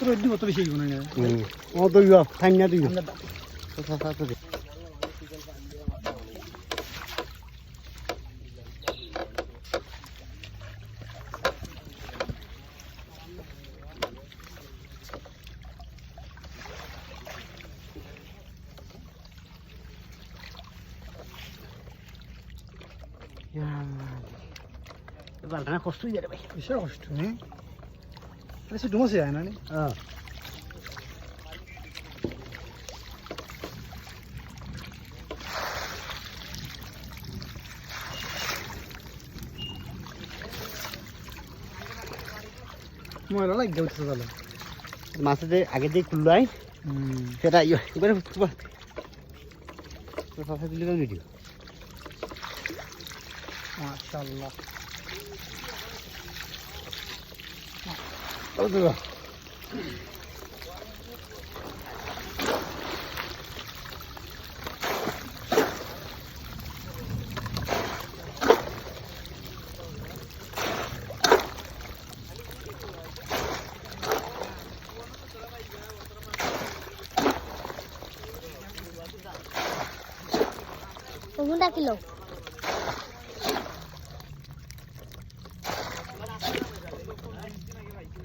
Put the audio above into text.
dur ya. O da yok. Sen ne diyorsun? Ya, bardana kostuydu be. Bir şey kostu ne? হ্যাঁ আরে সে ডুমাসে যায় না নি হ্যাঁ ময়লা লাগে উঠছে তাহলে মাছে আগে দিয়ে খুললো আই সেটা ইয়ে এবারে ভিডিও মাশাআল্লাহ। Otra. Pues un kilo.